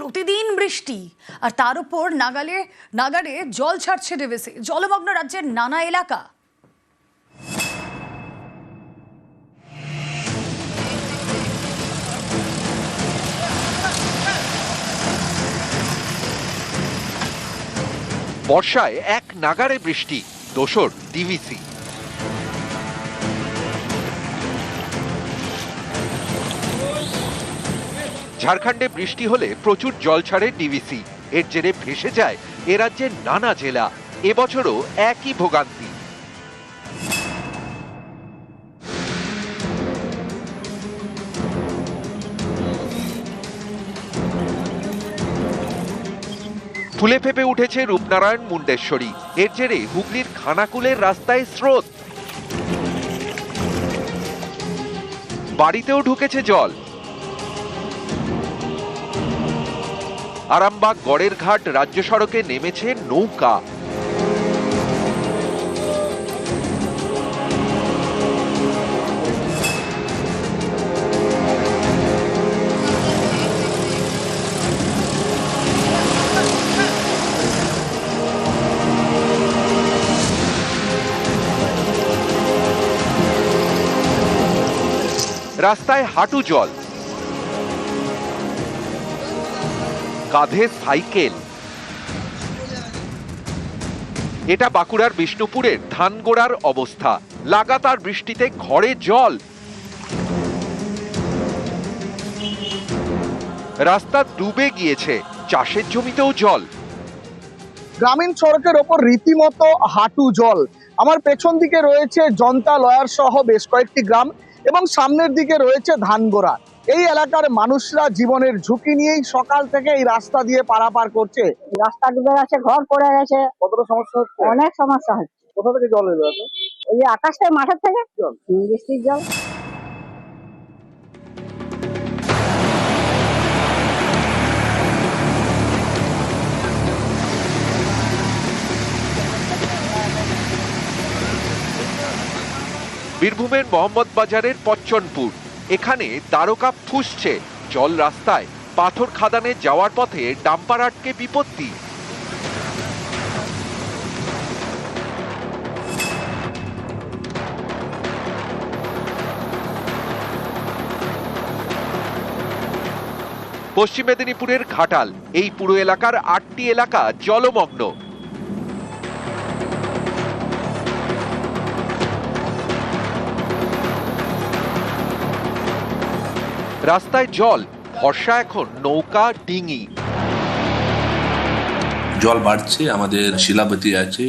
প্রতিদিন বৃষ্টি, আর তার উপর নাগালে নাগারে জল ছাড়ছে ডিভিসি, জলমগ্ন রাজ্যের নানা এলাকা। বর্ষায় এক নাগারে বৃষ্টি, দোসর ডিভিসি ঝাড়খণ্ডে বৃষ্টি হলে প্রচুর জল ছাড়ে ডিভিসি এর জেরে ভেসে যায় এ রাজ্যের নানা জেলা। এবছরও একই ভোগান্তি। ফুলে ফেপে উঠেছে রূপনারায়ণ মুন্ডেশ্বরী। এর জেরে হুগলির খানাকুলের রাস্তায় স্রোত। বাড়িতেও ঢুকেছে জল। আরামবাগ গড়ের ঘাট রাজ্য সড়কে নেমেছে নৌকা। রাস্তায় হাঁটু জল। কাঁধে সাইকেল। এটা বাঁকুড়ার বিষ্ণুপুরের ধানগোড়ার অবস্থা। লাগাতার বৃষ্টিতে ঘরে জল। রাস্তা ডুবে গিয়েছে, চাষের জমিতেও জল। গ্রামীণ সড়কের ওপর রীতিমতো হাঁটু জল। আমার পেছন দিকে রয়েছে জনতা, লয়ার সহ বেশ কয়েকটি গ্রাম এবং সামনের দিকে রয়েছে ধানগোড়া। এই এলাকার মানুষরা জীবনের ঝুঁকি নিয়েই সকাল থেকে এই রাস্তা দিয়ে পারাপার করছে। রাস্তা ডুবে গেছে ঘর পড়ে গেছে। কতটা সমস্যা হচ্ছে? অনেক সমস্যা হচ্ছে। কোথা থেকে জল এলো এত? ওই যে মাঠের থেকে? জল। বৃষ্টির জল। বীরভূমের মোহাম্মদ বাজারের পচ্চনপুর। এখানে দ্বারকা ফুসছে। জল রাস্তায় পাথর খাদানে যাওয়ার পথে ডাম্পার আটকে বিপত্তি। পশ্চিম মেদিনীপুরের ঘাটাল, এই পুরো এলাকার আটটি এলাকা জলমগ্ন। রাস্তায় জল, ভরসা এখন নৌকা, ডিঙি। জল বাড়ছে, আমাদের শিলাবতী আছে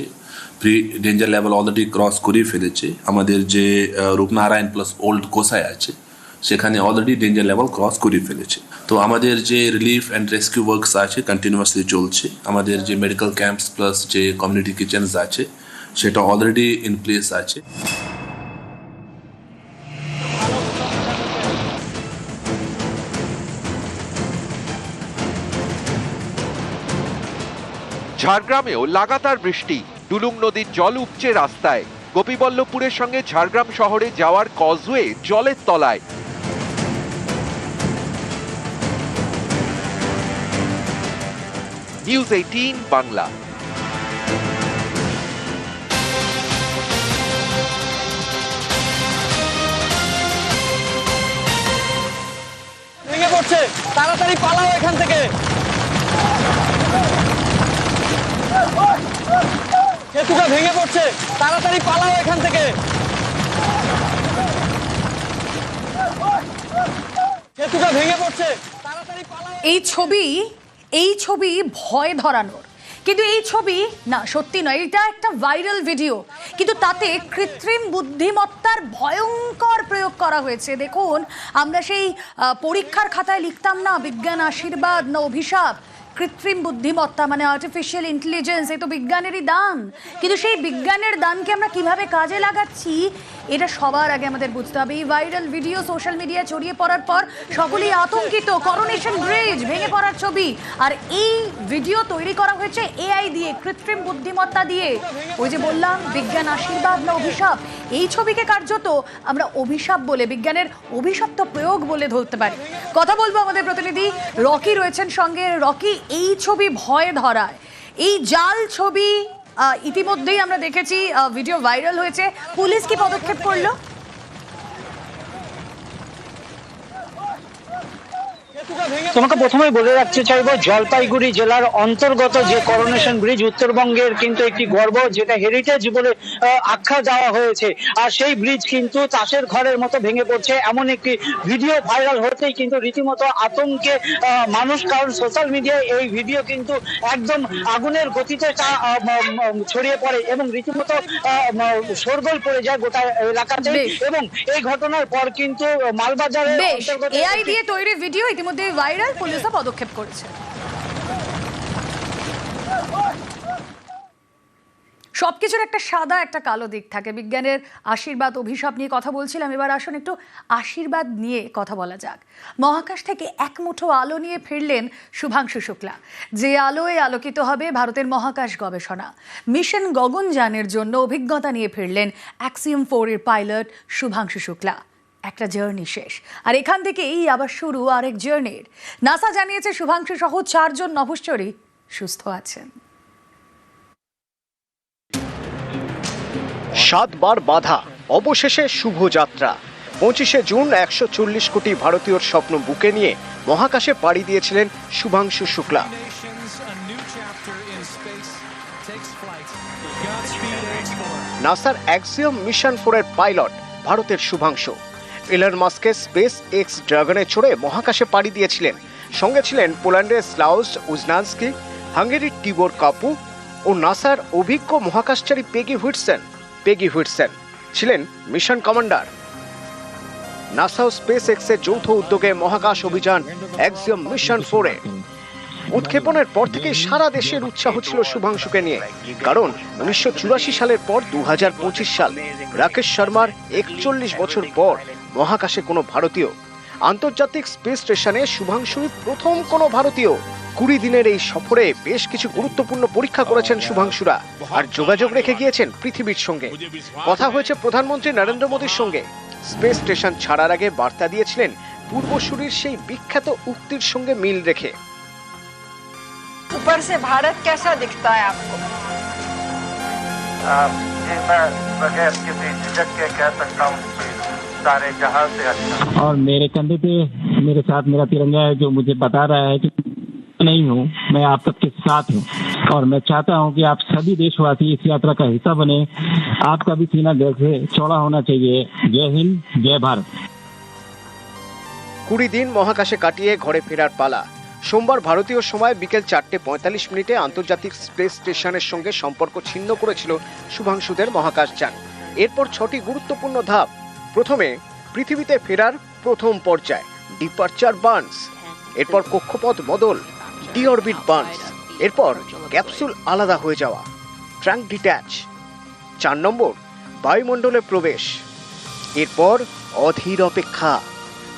pre danger level already cross করিয়ে ফেলেছে। আমাদের যে রূপনারায়ণ প্লাস ওল্ড কোসায় আছে, সেখানে অলরেডি ডেঞ্জার লেভেল ক্রস করে ফেলেছে। তো আমাদের যে রিলিফ অ্যান্ড রেস্কিউ ওয়ার্কস আছে কন্টিনিউয়াসলি চলছে। আমাদের যে মেডিকেল ক্যাম্পস প্লাস যে কমিউনিটি কিচেনস আছে, সেটা অলরেডি ইন প্লেস আছে। ঝাড়গ্রামেও লাগাতার বৃষ্টি। ডুলুং নদীর জল উপচে রাস্তায়। গোপীবল্লভপুরের সঙ্গে ঝাড়গ্রাম শহরে যাওয়ার কজওয়ে জলের তলায়। News eighteen Bangla. তাড়াতাড়ি পালাও এখান থেকে। সেতুটা ভেঙে পড়ছে। তাড়াতাড়ি পালাও এখান থেকে। সেতুটা ভেঙে পড়ছে। তাড়াতাড়ি পালাও। এই ছবি এই ছবি ভয় ধরানোর। কিন্তু এই ছবি, না, সত্যি নয়, এটা একটা ভাইরাল ভিডিও। কিন্তু তাতে কৃত্রিম বুদ্ধিমত্তার ভয়ঙ্কর প্রয়োগ করা হয়েছে। দেখুন, আমরা সেই পরীক্ষার খাতায় লিখতাম না, বিজ্ঞান আশীর্বাদ না অভিশাপ। কৃত্রিম বুদ্ধিমত্তা মানে আর্টিফিশিয়াল ইন্টেলিজেন্স এই তো বিজ্ঞানেরই দান। কিন্তু সেই বিজ্ঞানের দানকে আমরা কীভাবে কাজে লাগাচ্ছি? এটা সবার আগে আমাদের বুঝতে হবে। এই ভাইরাল ভিডিও সোশ্যাল মিডিয়ায় ছড়িয়ে পড়ার পর সকলেই আতঙ্কিত করোনেশন ব্রিজ ভেঙে পড়ার ছবি। আর এই ভিডিও তৈরি করা হয়েছে এআই দিয়ে, কৃত্রিম বুদ্ধিমত্তা দিয়ে। ওই যে বললাম, বিজ্ঞান আশীর্বাদ না অভিশাপ? এই ছবিকে কার্যত আমরা অভিশাপ বলে, বিজ্ঞানের অভিশপ্ত প্রয়োগ বলে ধরতে পারি। কথা বলব আমাদের প্রতিনিধি। রকি রয়েছেন সঙ্গে। রকি, এই ছবি ভয় ধরায়। এই জাল ছবি ইতিমধ্যেই আমরা দেখেছি ভিডিও ভাইরাল হয়েছে। পুলিশ কি পদক্ষেপ করল? তোমাকে প্রথমেই বলে রাখতে চাইব জলপাইগুড়ি জেলার অন্তর্গত যে করোনেশন ব্রিজ উত্তরবঙ্গের কিন্তু একটি গর্ব যেটা হেরিটেজ বলে আখ্যা দেওয়া হয়েছে। আর সেই ব্রিজ কিন্তু চাষের ঘরের মতো ভেঙে পড়ছে। এমন একটি ভিডিও ভাইরাল হতেই কিন্তু রীতিমতো আতঙ্কে মানুষ কারণ সোশ্যাল মিডিয়ায় এই ভিডিও কিন্তু একদম আগুনের গতিতে ছড়িয়ে পড়ে এবং রীতিমতো শোরগোল পড়ে যায় গোটা এলাকাতে এবং এই ঘটনার পর কিন্তু মালবাজারের বেশ। এআই দিয়ে তৈরি ভিডিও ইতিমধ্যে ভাইরাল পুলিশও পদক্ষেপ করেছে। সবকিছুর একটা সাদা, একটা কালো দিক থাকে। বিজ্ঞানের আশীর্বাদ, অভিশাপ নিয়ে কথা বলছিলাম। এবার আসুন একটু আশীর্বাদ নিয়ে কথা বলা যাক। মহাকাশ থেকে এক মুঠো আলো নিয়ে ফিরলেন শুভাংশু শুক্লা। যে আলোয় আলোকিত হবে ভারতের মহাকাশ গবেষণা। মিশন গগনযানের জন্য অভিজ্ঞতা নিয়ে ফিরলেন অ্যাক্সিয়াম ফোরের পাইলট শুভাংশু শুক্লা। একটা জার্নি শেষ। আর এখান থেকেই আবার শুরু আরেক জার্নির নাসা জানিয়েছে শুভাংশু সহ চারজন নভশ্চরী সুস্থ আছেন। সাতবার বাধা, অবশেষে শুভযাত্রা পঁচিশে জুন একশো চল্লিশ কোটি ভারতীয়র স্বপ্ন বুকে নিয়ে মহাকাশে পাড়ি দিয়েছিলেন শুভাংশু শুক্লা। নাসার অ্যাক্সিয়ম মিশন ফোরের পাইলট ভারতের শুভাংশু। ইলন মাস্কের স্পেস এক্স ড্রাগনে চড়ে মহাকাশে পাড়ি দিয়েছিলেন। সঙ্গে ছিলেন পোল্যান্ডের স্লাউস উজনান্সকি হাঙ্গেরির টিবোর কাপু ও নাসার অভিজ্ঞ মহাকাশচারী পেগি হুইটসেন। পেগি হুইটসেন ছিলেন মিশন কমান্ডার। নাসা ও স্পেস এক্সের যৌথ উদ্যোগে মহাকাশ অভিযান অ্যাক্সিয়ম মিশন ফোরে উৎক্ষেপণের পর থেকে সারা দেশের উৎসাহ ছিল শুভাংশুকে নিয়ে। কারণ উনিশশো চুরাশি সালের পর দু হাজার পঁচিশ সাল রাকেশ শর্মার একচল্লিশ বছর পর মহাকাশে কোনো ভারতীয় আন্তর্জাতিক স্পেস স্টেশনে শুভাংশুই প্রথম কোনো ভারতীয় কুড়ি দিনের এই সফরে বেশ কিছু গুরুত্বপূর্ণ পরীক্ষা করেছেন শুভাংশুরা আর যোগাযোগ রেখে গিয়েছেন পৃথিবীর সঙ্গে কথা হয়েছে প্রধানমন্ত্রী নরেন্দ্র মোদীর সঙ্গে স্পেস স্টেশন ছাড়ার আগে বার্তা দিয়েছিলেন পূর্বসূরির সেই বিখ্যাত উক্তির সঙ্গে মিল রেখে ऊपर से भारत कैसा दिखता है आपको आप ये मैं बगैर किसी झिझक के कह सकता हूँ कि सारे जहां से अच्छा और मेरे कंधे पे मेरे साथ मेरा तिरंगा है जो मुझे बता रहा है कि नहीं हूँ मैं आप सबके साथ हूँ और मैं चाहता हूँ कि आप सभी देशवासी इस यात्रा का हिस्सा बने आपका भी सीना दिल से चौड़ा होना चाहिए जय हिंद जय भारत কুড়ি দিন মহাকাশে কাটিয়ে ঘরে ফেরার পালা সোমবার ভারতীয় সময় বিকেল চারটে পঁয়তাল্লিশ মিনিটে আন্তর্জাতিক স্পেস স্টেশনের সঙ্গে সম্পর্ক ছিন্ন করেছিল শুভাংশুদের মহাকাশযান এরপর ছটি গুরুত্বপূর্ণ ধাপ প্রথমে পৃথিবীতে ফেরার প্রথম পর্যায় ডিপার্চার বার্নস এরপর কক্ষপথ বদল ডিঅরবিট বার্নস এরপর ক্যাপসুল আলাদা হয়ে যাওয়া ট্রাঙ্ক ডিট্যাচ চার নম্বর, বায়ুমণ্ডলে প্রবেশ, এরপর অধীর অপেক্ষা।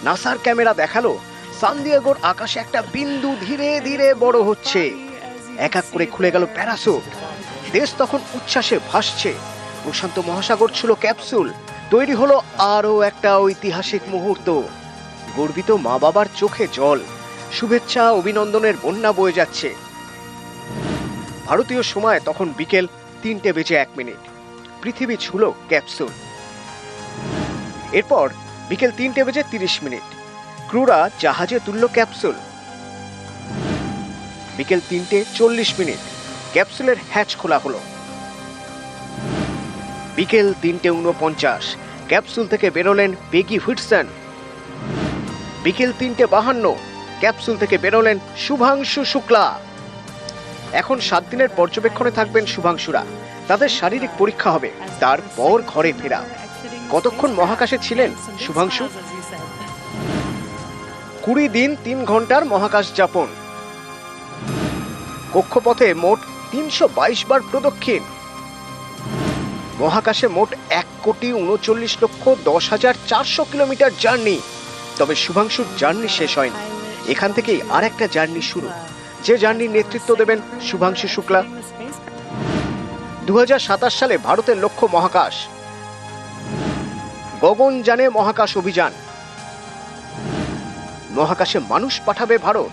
নাসার ক্যামেরা দেখাল সানদিয়াগোর আকাশে একটা বিন্দু ধীরে ধীরে বড় হচ্ছে। এক এক করে খুলে গেল প্যারাসুট। দেশ তখন উচ্ছ্বাসে ভাসছে। প্রশান্ত মহাসাগর ছিল ক্যাপসুল তৈরি হলো আরও একটা ঐতিহাসিক মুহূর্ত। গর্বিত মা বাবার চোখে জল। শুভেচ্ছা, অভিনন্দনের বন্যা বয়ে যাচ্ছে। ভারতীয় সময় তখন বিকেল তিনটে বেজে এক মিনিট। পৃথিবী ছুলো ক্যাপসুল। এরপর বিকেল তিনটে বেজে তিরিশ মিনিট। ক্রুরা জাহাজে তুলল ক্যাপসুল। বিকেল তিনটে চল্লিশ মিনিট। ক্যাপসুলের হ্যাচ খোলা হলো। বিকেল তিনটে উনপঞ্চাশ ক্যাপসুল থেকে বেরোলেন পেগি হুইটসন। বিকেল তিনটে বাহান্ন, ক্যাপসুল থেকে বেরোলেন শুভাংশু শুক্লা। এখন সাত দিনের পর্যবেক্ষণে থাকবেন শুভাংশুরা। তাদের শারীরিক পরীক্ষা হবে, তারপর ঘরে ফেরা। কতক্ষণ মহাকাশে ছিলেন শুভাংশু? কুড়ি দিন, তিন ঘণ্টার মহাকাশ যাপন। কক্ষপথে মোট তিনশো বাইশ বার প্রদক্ষিণ। মহাকাশে মোট এক কোটি উনচল্লিশ লক্ষ দশ হাজার চারশো কিলোমিটার জার্নি। তবে শুভাংশুর জার্নি শেষ হয়নি। এখান থেকেই আর একটা জার্নি শুরু। যে জার্নির নেতৃত্ব দেবেন শুভাংশু শুক্লা। দু হাজার সাতাশ সালে ভারতের লক্ষ্য মহাকাশ। গগনযানে মহাকাশ অভিযান। মহাকাশে মানুষ পাঠাবে ভারত।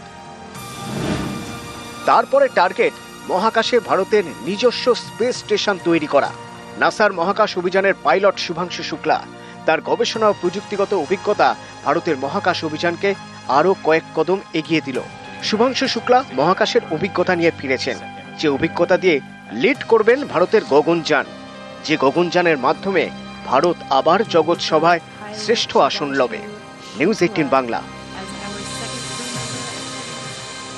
তারপরে টার্গেট মহাকাশে ভারতের নিজস্ব স্পেস স্টেশন তৈরি করা। নাসার মহাকাশ অভিযানের পাইলট শুভাংশু শুক্লা, তার গবেষণা ও প্রযুক্তিগত অভিজ্ঞতা ভারতের মহাকাশ অভিযানকে আরও কয়েক কদম এগিয়ে দিল। শুভাংশু শুক্লা মহাকাশের অভিজ্ঞতা নিয়ে ফিরেছেন। যে অভিজ্ঞতা দিয়ে লিড করবেন ভারতের গগনযান যে গগনযানের মাধ্যমে ভারত আবার জগৎ সভায় শ্রেষ্ঠ আসন লবে। News eighteen Bangla.